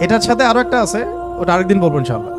এটার সাথে আরও একটা আছে, ওটা আরেকদিন বলব ইনশাআল্লাহ।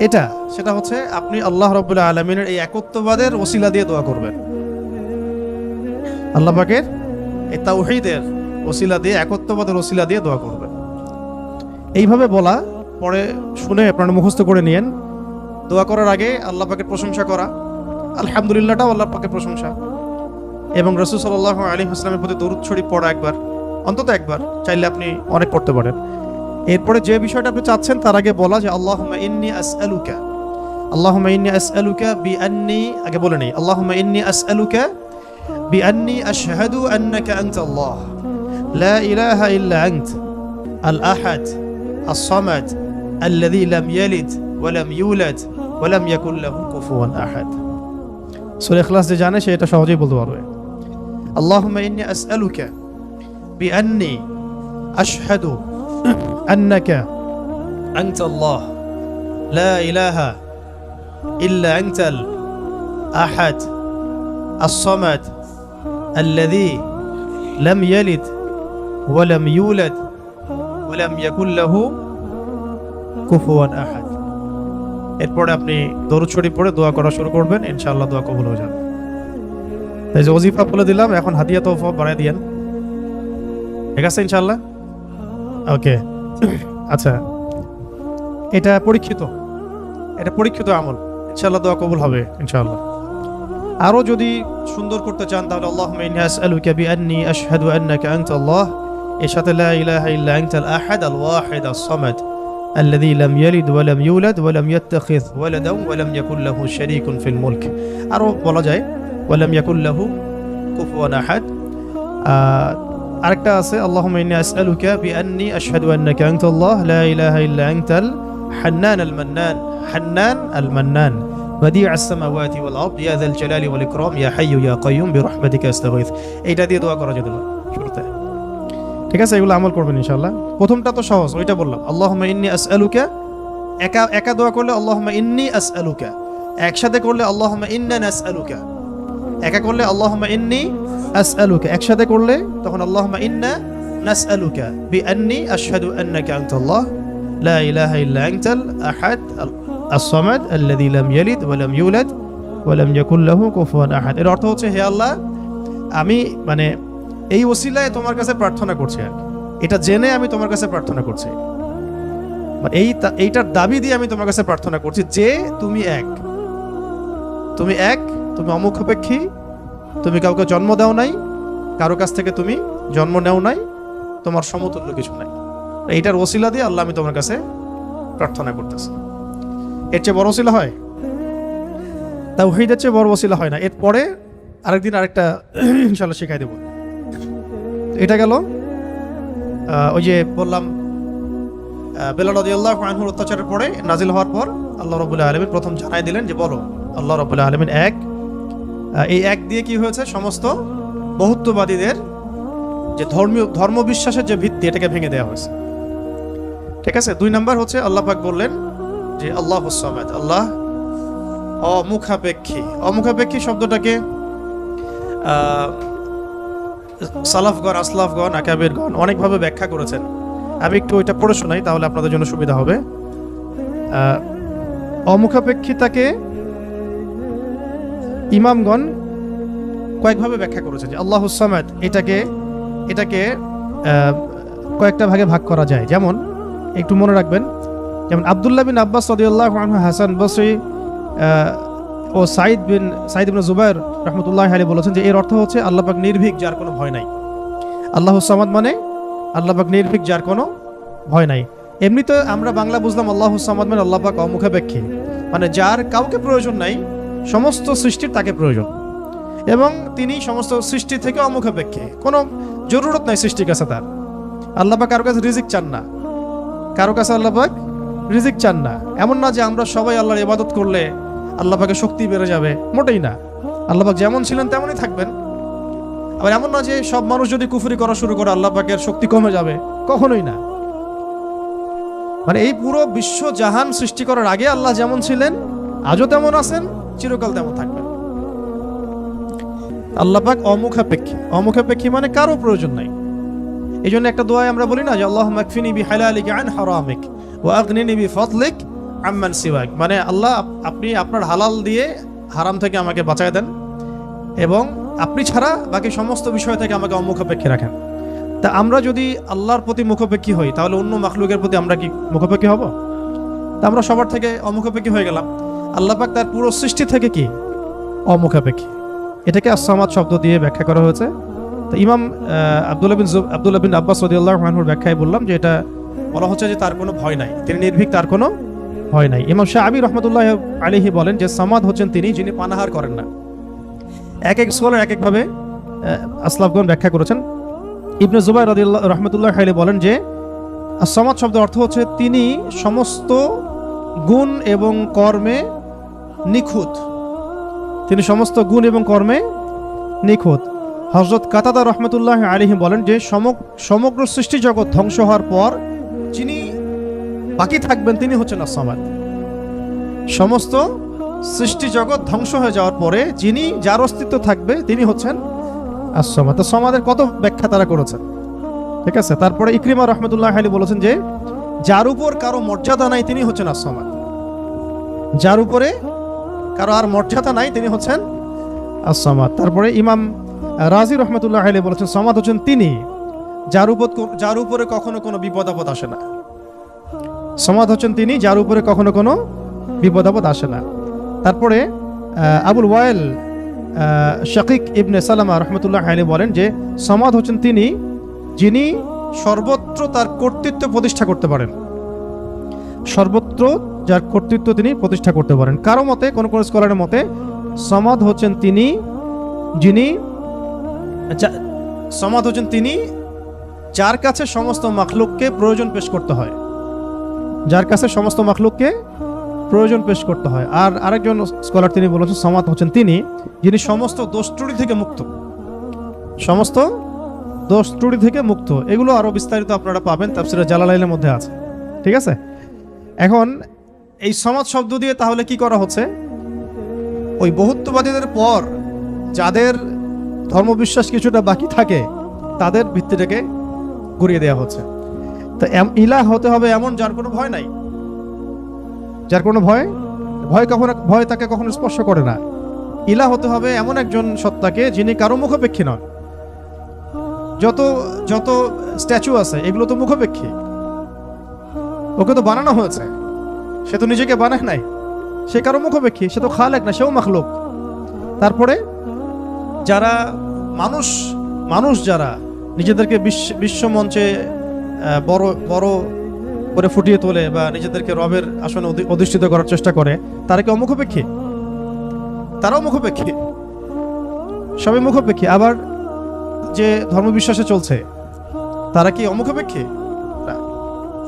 এটা, সেটা হচ্ছে আপনি আল্লাহ রবুল্লাহ আলমিনের এই একত্ববাদের ওসিলা দিয়ে দোয়া করবেন। আল্লাহ পাকের এই তাওহীদের ওসিলা দিয়ে, একত্ববাদের ওসিলা দিয়ে দোয়া করবেন। এইভাবে বলা, পরে শুনে আপনারা মুখস্থ করে নিয়েন। দোয়া করার আগে আল্লাহ পাকের প্রশংসা করা। আলহামদুলিল্লাহটাও আল্লাহ পাকের প্রশংসা। এবং রসুল সাল্লাহ আলী হাসলামের প্রতি দরুদ শরীফ পড়া একবার, অন্তত একবার, চাইলে আপনি অনেক পড়তে পারেন। এরপরে যে বিষয়টা আপনি চাচ্ছেন তার আগে বলা যে আল্লাহুম্মা ইন্নি আসআলুকা আল্লাহুম্মা ইন্নি আসআলুকা বিআন্নি আগে বলে নেই আল্লাহুম্মা ইন্নি আসআলুকা বিআন্নি আশহাদু আন্নাকা আনতা আল্লাহ লা ইলাহা ইল্লা আনত আল আহাদ الصمد الذي لم يلد ولم يولد ولم يكن له كفوا احد সূরা ইখলাস যে জানে সে এটা সহজেই বলতে পারবে اللهم اني اسالك باني اشهد انك انت الله لا اله الا انت الاحد الصمد الذي لم يلد ولم يولد ولم يكن له কুফুয়ান আহাদ এরপরে আপনি দরুদ শরীফ পড়ে দোয়া করা শুরু করবেন ইনশাআল্লাহ দোয়া কবুল হয়ে যাবে এই যে ওজিফা বলে দিলাম এখন হাদিয়া তোফা বাড়াই দিয়েন ঠিক আছে ইনশাআল্লাহ ওকে আচ্ছা এটা পরীক্ষিত এটা পরীক্ষিত আমল ইনশাআল্লাহ দোয়া কবুল হবে ইনশাআল্লাহ আরো যদি সুন্দর করতে চান তাহলে আল্লাহুম্মা ইন্নী আসআলুকা বিআন্নী আশহাদু আন্নাকা আনতা আল্লাহ এর সাথে লা ইলাহা ইল্লা আনতাল আহাদ আল ওয়াহিদ আস সামাদ الذي لم يلد ولم يولد ولم يتخذ ولدا ولم يكن له شريك في الملك আরো বলা যায় ولم يكن له كفوا احد আহ, আরেকটা আছে اللهم اني اسالك باني اشهد انك انت الله لا اله الا انت الحنان المنان حنان المنان بديع السماوات والارض يا ذا الجلال والاكرام يا حي يا قيوم برحمتك استغيث এইটা দিয়ে দোয়া করা যেতে পারে শুরুতে ঠিক আছে এগুলো আমল করবেন ইনশাআল্লাহ প্রথমটা তো সহজ ওইটা বললাম আল্লাহুম্মা ইন্নী আসআলুকা একা একা দোয়া করলে আল্লাহুম্মা ইন্নী আসআলুকা একসাথে করলে আল্লাহুম্মা ইন্না নাসআলুকা একা করলে আল্লাহুম্মা ইন্নী আসআলুকা, একসাথে করলে তখন আল্লাহুম্মা ইন্না নাসআলুকা, বিআন্নী আশহাদু আন্নাকা আনতাল্লাহ, লা ইলাহা ইল্লা আনতাল আহাদ আস-সামাদ আল্লাযী লাম ইয়ালিদ ওয়া লাম ইউলাদ ওয়া লাম ইয়াকুল লাহু কুফুয়ান আহাদ। এর অর্থ হচ্ছে, হে আল্লাহ, আমি মানে এই ওসিলায় তোমার কাছে প্রার্থনা করছি আর এটা জেনে আমি তোমার কাছে প্রার্থনা করছি। মানে এই এইটার দাবি দিয়ে আমি তোমার কাছে প্রার্থনা করছি যে তুমি এক। তুমি এক তুমি অমুক অমুখাপেক্ষী? তুমি কাউকে জন্ম দাও নাই? কারও কাছ থেকে তুমি জন্ম নেও নাই? তোমার সমতুল্য কিছু নাই। এইটার ওসিলা দিয়ে আল্লাহ আমি তোমার কাছে প্রার্থনা করতেছি। এর চেয়ে বড় ওসিলা হয়? তা ওহিদের চেয়ে বড় ওসিলা হয় না। এরপরে আরেকদিন আরেকটা ইনশাল্লাহ শেখাই দেবো। এটা গেল ওই যে বললাম আহ, বেলাল রাদিয়াল্লাহু আনহুর অত্যাচারের পরে নাজিল হওয়ার পর আল্লাহ রাব্বুল আলামিন প্রথম জানাই দিলেন যে বলো আল্লাহ রাব্বুল আলামিন এক এই এক দিয়ে কি হয়েছে? সমস্ত বহুত্ববাদীদের যে ধর্মীয়, ধর্মবিশ্বাসের যে ভিত্তি, এটাকে ভেঙে দেওয়া হয়েছে। ঠিক আছে? দুই নাম্বার হচ্ছে, আল্লাহ পাক বললেন যে, আল্লাহ সামাদ, আল্লাহ অমুখাপেক্ষী। অমুখাপেক্ষী শব্দটাকে সালাফগণ, আসলাফগণ, আকাবিরগণ অনেকভাবে ব্যাখ্যা করেছেন। আমি একটু ওইটা পড়ে শোনাই, তাহলে আপনাদের জন্য সুবিধা হবে। অমুখাপেক্ষিতাকে ইমামগণ কয়েকভাবে ব্যাখ্যা করেছেন যে আল্লাহ সামাদ এটাকে এটাকে কয়েকটা ভাগে ভাগ করা যায়। যেমন, একটু মনে রাখবেন, যেমন আবদুল্লাহ বিন আব্বাস সদিউল্লাহ হাসান বসরি ও সাইদ বিন সাইদ বিন জুবাইর রহমতুল্লাহ আলী বলেছেন যে এর অর্থ হচ্ছে আল্লাহ পাক নির্ভীক যার কোনো ভয় নাই। আল্লাহ সামাদ মানে আল্লাহ পাক নির্ভীক যার কোনো ভয় নাই। এমনিতে আমরা বাংলা বুঝলাম আল্লাহ সামাদ মানে আল্লাহ পাক অমুখাপেক্ষী। মানে যার কাউকে প্রয়োজন নাই সমস্ত সৃষ্টির তাকে প্রয়োজন। এবং তিনি সমস্ত সৃষ্টি থেকে অমুখাপেক্ষী। কোনো জরুরত নাই সৃষ্টির কাছে তার। আল্লাহ কারও কাছে রিজিক চান না। কারও কাছে আল্লাপাক রিজিক চান না। এমন না যে আমরা সবাই আল্লাহর ইবাদত করলে আল্লাহ পাকের শক্তি বেড়ে যাবে। মোটেই না। আল্লাহ পাক যেমন ছিলেন তেমনই থাকবেন। আবার এমন না যে সব মানুষ যদি কুফুরি করা শুরু করে আল্লাহ পাকের শক্তি কমে যাবে। কখনোই না। মানে এই পুরো বিশ্ব জাহান সৃষ্টি করার আগে আল্লাহ যেমন ছিলেন, আজও তেমন আছেন। চিরকাল তেমন থাকবেন আল্লাহ পাক অমুখাপেক্ষী। অমুখাপেক্ষী মানে কারও প্রয়োজন নাই। এই জন্য একটা দোয়ায় আমরা বলি না যে আল্লাহ মাকফিনি বি হালালিক আন হারামিক ওয়া আগনিনি বি ফদলিক আম্মান সিওয়াক। মানে আল্লাহ আপনি আপনার হালাল দিয়ে হারাম থেকে আমাকে বাঁচায় দেন এবং আপনি ছাড়া বাকি সমস্ত বিষয় থেকে আমাকে অমুখাপেক্ষী রাখেন। তা আমরা যদি আল্লাহর প্রতি মুখাপেক্ষী হই, তাহলে অন্য মাখলুকের প্রতি আমরা কি মুখাপেক্ষী হব? তা আমরা সবার থেকে অমুখাপেক্ষী হয়ে গেলাম। আল্লাহ পাক তার পুরো সৃষ্টি থেকে কি? অমুখাপেক্ষী। এটাকে আসামাদ শব্দ দিয়ে ব্যাখ্যা করা হয়েছে। তো ইমাম আহ, আব্দুল্লাহ বিন আব্দুল্লাহ বিন আব্বাস সদিউল্লাহ ব্যাখ্যায় বললাম যে এটা বলা হচ্ছে যে তার কোনো ভয় নাই। তিনি নির্ভীক তার কোনো ভয় নাই। ইমাম শাহ আবি রহমতুল্লাহ আলিহি বলেন যে সামাদ হচ্ছেন তিনি যিনি পানাহার করেন না। এক এক স্কলার এক একভাবে আসলাফগণ ব্যাখ্যা করেছেন। ইবনে জুবাই রদিল্লাহ রহমতুল্লাহ আলী বলেন যে সমাজ শব্দের অর্থ হচ্ছে তিনি সমস্ত গুণ এবং কর্মে নিখুঁত। তিনি সমস্ত গুণ এবং কর্মে নিখুঁত। হজরত কাতাদা রহমতুল্লাহ আলিহি বলেন যে সমগ্র সৃষ্টি জগৎ ধ্বংস হওয়ার পর যিনি বাকি থাকবেন তিনি হচ্ছেন আসামাদ সমস্ত সৃষ্টি জগৎ ধ্বংস হয়ে যাওয়ার পরে যিনি যার অস্তিত্ব থাকবে তিনি হচ্ছেন আসামাদ তো সমাদের কত ব্যাখ্যা তারা করেছেন? ঠিক আছে? তারপরে ইকরিমা রহমতুল্লাহ আলী বলেছেন যে, যার উপর কারও মর্যাদা নাই তিনি হচ্ছেন আসামাদ যার উপরে কারও আর মর্যাদা নাই, তিনি হচ্ছেন আসামাদ তারপরে ইমাম রাজি রহমতুল্লাহ আলী বলেছেন, সমাদ হচ্ছেন তিনি, যার উপর যার উপরে কখনো কোনো বিপদ আপদ আসে না। সমাদ হচ্ছেন তিনি, যার উপরে কখনো কোনো বিপদ আপদ আসে না। তারপরে আবুল ওয়াইল শাকিক ইবনে সালামা রহমতুল্লাহ আলী বলেন যে, সমাদ হচ্ছেন তিনি, যিনি সর্বত্র তার কর্তৃত্ব প্রতিষ্ঠা করতে পারেন। সর্বত্র যার কর্তৃত্ব তিনি প্রতিষ্ঠা করতে পারেন। কারও মতে, কোন কোন স্কলারের মতে, সমাদ হচ্ছেন তিনি, যিনি যা- সমাদ হচ্ছেন তিনি, যার কাছে সমস্ত মাখলুককে প্রয়োজন পেশ করতে হয়। যার কাছে সমস্ত মাখলুককে প্রয়োজন পেশ করতে হয়। আর আরেকজন স্কলার তিনি বলেছেন, সমাদ হচ্ছেন তিনি, যিনি সমস্ত দোষ ত্রুটি থেকে মুক্ত। সমস্ত দোষ ত্রুটি থেকে মুক্ত। এগুলো আরও বিস্তারিত আপনারা পাবেন, তাফসিরে জালালাইলের মধ্যে আছে। ঠিক আছে? এখন এই সমাজ শব্দ দিয়ে তাহলে কি করা হচ্ছে? ওই বহুত্ববাদীদের পর যাদের ধর্মবিশ্বাস কিছুটা বাকি থাকে, তাদের ভিত্তিটাকে ঘুরিয়ে দেওয়া হচ্ছে। তো ইলা হতে হবে এমন যার কোনো ভয় নাই। যার কোনো ভয়? ভয় কখনো, ভয় তাকে কখনো স্পর্শ করে না। ইলা হতে হবে এমন একজন সত্তাকে যিনি কারও মুখাপেক্ষী নন। যত যত স্ট্যাচু আছে, এগুলো তো মুখাপেক্ষী। ওকে তো বানানো হয়েছে। সে তো নিজেকে বানায় নাই। সে কারও মুখাপেক্ষী সে তো খালেক না, সেও মাখলুক। তারপরে যারা মানুষ মানুষ যারা নিজেদেরকে বিশ্ব বিশ্ব মঞ্চে বড় বড় করে ফুটিয়ে তোলে বা নিজেদেরকে রবের আসনে অধিষ্ঠিত করার চেষ্টা করে, তারা কি অমুখাপেক্ষী? তারাও মুখোপেক্ষী। সবাই মুখোপেক্ষী। আবার যে ধর্মবিশ্বাসে চলছে, তারা কি অমুখাপেক্ষী।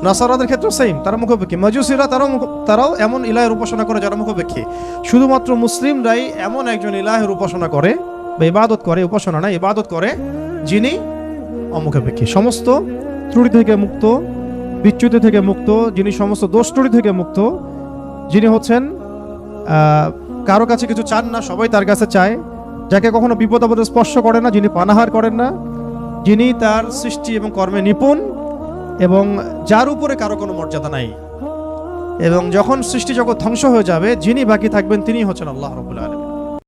নাসারাদের ক্ষেত্রে সেম তারা মুখাপেক্ষী মাজুসিরা তারাও তারাও এমন ইলাহের উপাসনা করে যারা মুখাপেক্ষী শুধুমাত্র মুসলিমরাই এমন একজন ইলাহের উপাসনা করে বা ইবাদত করে, উপাসনা না ইবাদত করে, যিনি অমুখাপেক্ষী। সমস্ত ত্রুটি থেকে মুক্ত, বিচ্যুতি থেকে মুক্ত, যিনি সমস্ত দোষ ত্রুটি থেকে মুক্ত, যিনি হচ্ছেন কারও কাছে কিছু চান না, সবাই তার কাছে চায়। যাকে কখনো বিপদ আপদে স্পর্শ করে না, যিনি পানাহার করেন না, যিনি তার সৃষ্টি এবং কর্মে নিপুণ এবং যার উপরে কারও কোনো মর্যাদা নাই। এবং যখন সৃষ্টি জগৎ ধ্বংস হয়ে যাবে, যিনি বাকি থাকবেন তিনি হচ্ছেন আল্লাহ রবুল্লা আলম